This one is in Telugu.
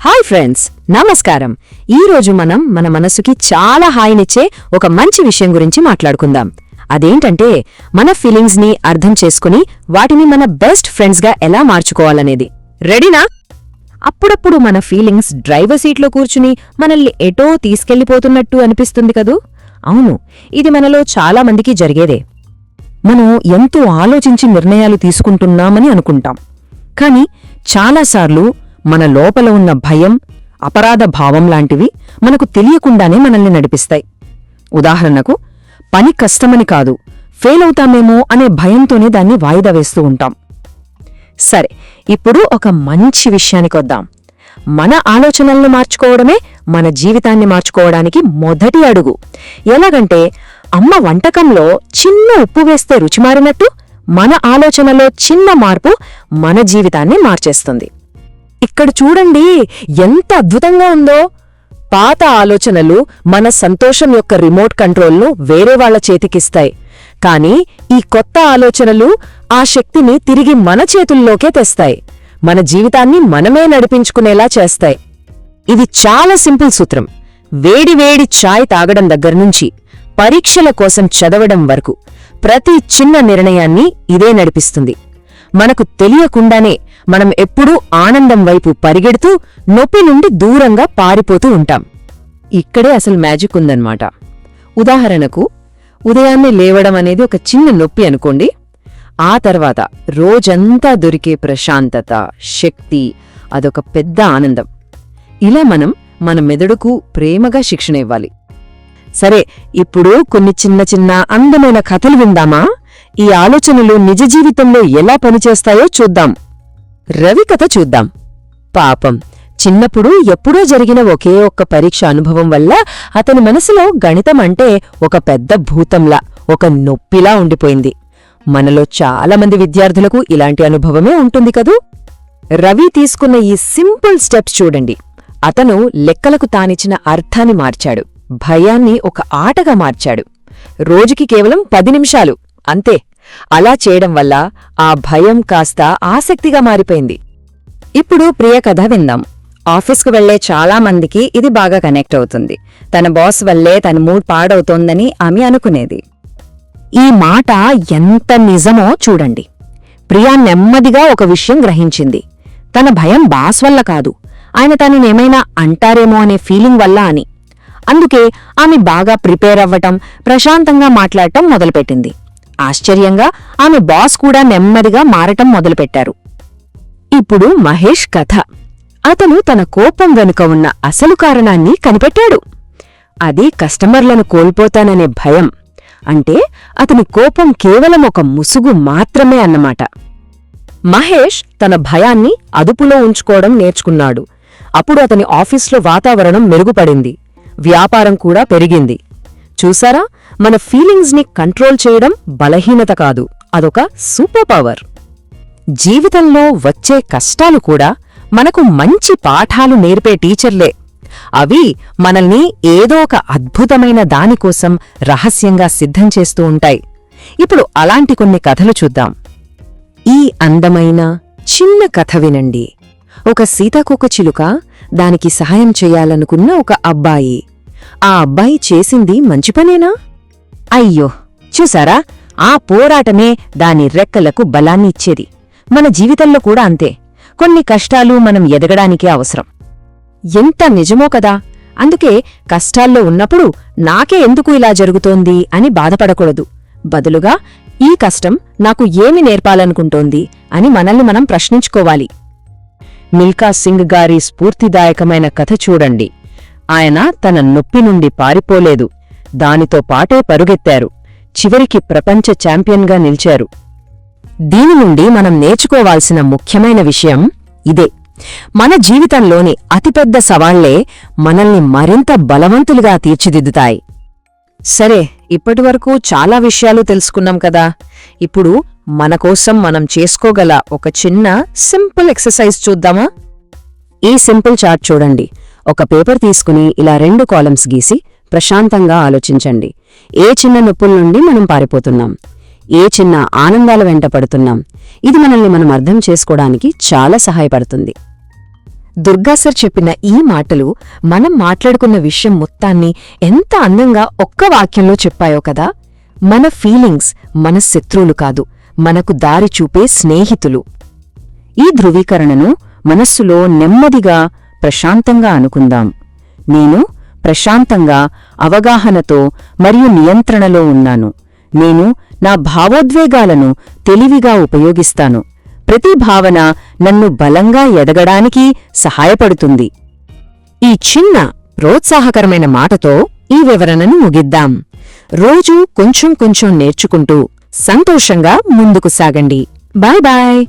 హాయ్ ఫ్రెండ్స్ నమస్కారం. ఈ రోజు మనం మన మనసుకి చాలా హాయినిచ్చే ఒక మంచి విషయం గురించి మాట్లాడుకుందాం. అదేంటంటే మన ఫీలింగ్స్ని అర్థం చేసుకుని వాటిని మన బెస్ట్ ఫ్రెండ్స్గా ఎలా మార్చుకోవాలనేది. రెడీనా అప్పుడప్పుడు మన ఫీలింగ్స్ డ్రైవర్ సీట్లో కూర్చుని మనల్ని ఎటో తీసుకెళ్ళిపోతున్నట్టు అనిపిస్తుంది కదూ? అవును ఇది మనలో చాలా మందికి జరిగేదే. మనం ఎంతో ఆలోచించి నిర్ణయాలు తీసుకుంటున్నామని అనుకుంటాం. కాని చాలాసార్లు మన లోపల ఉన్న భయం అపరాధ భావం లాంటివి మనకు తెలియకుండానే మనల్ని నడిపిస్తాయి. ఉదాహరణకు పని కష్టమని కాదు ఫెయిల్ అవుతామేమో అనే భయంతోనే దాన్ని వాయిదా వేస్తూ ఉంటాం. సరే ఇప్పుడు ఒక మంచి విషయానికొద్దాం మన ఆలోచనలను మార్చుకోవడమే మన జీవితాన్ని మార్చుకోవడానికి మొదటి అడుగు. ఎలాగంటే అమ్మ వంటకంలో చిన్న ఉప్పు వేస్తే రుచి మారినట్టు మన ఆలోచనలో చిన్న మార్పు మన జీవితాన్ని మార్చేస్తుంది. ఇక్కడ చూడండి ఎంత అద్భుతంగా ఉందో. పాత ఆలోచనలు మన సంతోషం యొక్క రిమోట్ కంట్రోల్ను వేరే వాళ్ళ చేతికిస్తాయి. కానీ ఈ కొత్త ఆలోచనలు ఆ శక్తిని తిరిగి మన చేతుల్లోకే తెస్తాయి. మన జీవితాన్ని మనమే నడిపించుకునేలా చేస్తాయి. ఇది చాలా సింపుల్ సూత్రం. వేడివేడి ఛాయ్ తాగడం దగ్గర్నుంచి పరీక్షల కోసం చదవడం వరకు ప్రతి చిన్న నిర్ణయాన్ని ఇదే నడిపిస్తుంది. మనకు తెలియకుండానే మనం ఎప్పుడూ ఆనందం వైపు పరిగెడుతూ నొప్పి నుండి దూరంగా పారిపోతూ ఉంటాం. ఇక్కడే అసలు మ్యాజిక్ ఉందన్నమాట. ఉదాహరణకు ఉదయాన్నే లేవడం అనేది ఒక చిన్న నొప్పి అనుకోండి. ఆ తర్వాత రోజంతా దొరికే ప్రశాంతత శక్తి అదొక పెద్ద ఆనందం. ఇలా మనం మన మెదడుకు ప్రేమగా శిక్షణ ఇవ్వాలి. సరే ఇప్పుడు కొన్ని చిన్న చిన్న అందమైన కథలు విందామా? ఈ ఆలోచనలు నిజ జీవితంలో ఎలా పనిచేస్తాయో చూద్దాం. రవి కథ చూద్దాం. పాపం. చిన్నప్పుడు ఎప్పుడో జరిగిన ఒకే ఒక్క పరీక్ష అనుభవం వల్ల అతని మనసులో గణితం అంటే ఒక పెద్ద భూతంలా ఒక నొప్పిలా ఉండిపోయింది. మనలో చాలామంది విద్యార్థులకు ఇలాంటి అనుభవమే ఉంటుంది కదూ? రవి తీసుకున్న ఈ సింపుల్ స్టెప్స్ చూడండి. అతను లెక్కలకు తానిచ్చిన అర్థాన్ని మార్చాడు. భయాన్ని ఒక ఆటగా మార్చాడు. రోజుకి కేవలం పది నిమిషాలు. అంతే. అలా చేయడం వల్ల ఆ భయం కాస్త ఆసక్తిగా మారిపోయింది. ఇప్పుడు ప్రియ కథ విందాం. ఆఫీస్కు వెళ్ళే చాలా మందికి ఇది బాగా కనెక్ట్ అవుతుంది. తన బాస్ వల్లే తన మూడ్ పాడవుతోందని ఆమె అనుకునేది. ఈ మాట ఎంత నిజమో చూడండి. ప్రియా నెమ్మదిగా ఒక విషయం గ్రహించింది. తన భయం బాస్ వల్ల కాదు. ఆయన తననేమైనా అంటారేమో అనే ఫీలింగ్ వల్ల అని. అందుకే ఆమె బాగా ప్రిపేర్ అవ్వటం ప్రశాంతంగా మాట్లాడటం మొదలుపెట్టింది. ఆశ్చర్యంగా ఆమె బాస్ కూడా నెమ్మదిగా మారటం మొదలుపెట్టారు. ఇప్పుడు మహేష్ కథ. అతను తన కోపం వెనుక ఉన్న అసలు కారణాన్ని కనిపెట్టాడు. అది కస్టమర్లను కోల్పోతాననే భయం. అంటే అతని కోపం కేవలం ఒక ముసుగు మాత్రమే అన్నమాట. మహేష్ తన భయాన్ని అదుపులో ఉంచుకోవడం నేర్చుకున్నాడు. అప్పుడు అతని ఆఫీస్లో వాతావరణం మెరుగుపడింది. వ్యాపారం కూడా పెరిగింది. చూసారా? మన ఫీలింగ్స్ని కంట్రోల్ చేయడం బలహీనత కాదు అదొక సూపర్ పవర్ జీవితంలో వచ్చే కష్టాలు కూడా మనకు మంచి పాఠాలు నేర్పే టీచర్లే. అవి మనల్ని ఏదో ఒక అద్భుతమైన దానికోసం రహస్యంగా సిద్ధం చేస్తూ ఉంటాయి. ఇప్పుడు అలాంటి కొన్ని కథలు చూద్దాం. ఈ అందమైన చిన్న కథ వినండి. ఒక సీతాకోక చిలుక దానికి సహాయం చేయాలనుకున్న ఒక అబ్బాయి. ఆ అబ్బాయి చేసింది మంచి పనేనా? అయ్యో చూసారా? ఆ పోరాటమే దాని రెక్కలకు బలాన్ని ఇచ్చేది మన జీవితంలో కూడా అంతే. కొన్ని కష్టాలు మనం ఎదగడానికే అవసరం. ఎంత నిజమో కదా? అందుకే కష్టాల్లో ఉన్నప్పుడు నాకే ఎందుకు ఇలా జరుగుతోంది అని బాధపడకూడదు. బదులుగా ఈ కష్టం నాకు ఏమి నేర్పాలనుకుంటోంది అని మనల్ని మనం ప్రశ్నించుకోవాలి. మిల్కా సింగ్ గారి స్ఫూర్తిదాయకమైన కథ చూడండి. ఆయన తన నొప్పి నుండి పారిపోలేదు. దానితో పాటే పరుగెత్తారు. చివరికి ప్రపంచ ఛాంపియన్గా నిలిచారు. దీని నుండి మనం నేర్చుకోవాల్సిన ముఖ్యమైన విషయం ఇదే. మన జీవితంలోని అతిపెద్ద సవాళ్ళే మనల్ని మరింత బలవంతులుగా తీర్చిదిద్దుతాయి. సరే ఇప్పటివరకు చాలా విషయాలు తెలుసుకున్నాం కదా. ఇప్పుడు మన కోసం మనం చేసుకోగల ఒక చిన్న సింపుల్ ఎక్సర్సైజ్ చూద్దామా? ఈ సింపుల్ చార్ట్ చూడండి. ఒక పేపర్ తీసుకుని ఇలా రెండు కాలమ్స్ గీసి ప్రశాంతంగా ఆలోచించండి. ఏ చిన్న నొప్పుల నుండి మనం పారిపోతున్నాం? ఏ చిన్న ఆనందాల వెంట పడుతున్నాం? ఇది మనల్ని మనం అర్థం చేసుకోవడానికి చాలా సహాయపడుతుంది. దుర్గా సార్ చెప్పిన ఈ మాటలు మనం మాట్లాడుకున్న విషయం మొత్తాన్ని ఎంత అందంగా ఒక్క వాక్యంలో చెప్పాయో కదా? మన ఫీలింగ్స్ మన శత్రువులు కాదు మనకు దారి చూపే స్నేహితులు. ఈ ధృవీకరణను మనస్సులో నెమ్మదిగా ప్రశాంతంగా అనుకుందాం. నేను ప్రశాంతంగా అవగాహనతో మరియు నియంత్రణలో ఉన్నాను. నేను నా భావోద్వేగాలను తెలివిగా ఉపయోగిస్తాను. ప్రతి భావన నన్ను బలంగా ఎదగడానికి సహాయపడుతుంది. ఈ చిన్న ప్రోత్సాహకరమైన మాటతో ఈ వివరణను ముగిద్దాం. రోజూ కొంచెం కొంచెం నేర్చుకుంటూ సంతోషంగా ముందుకు సాగండి. Bye bye!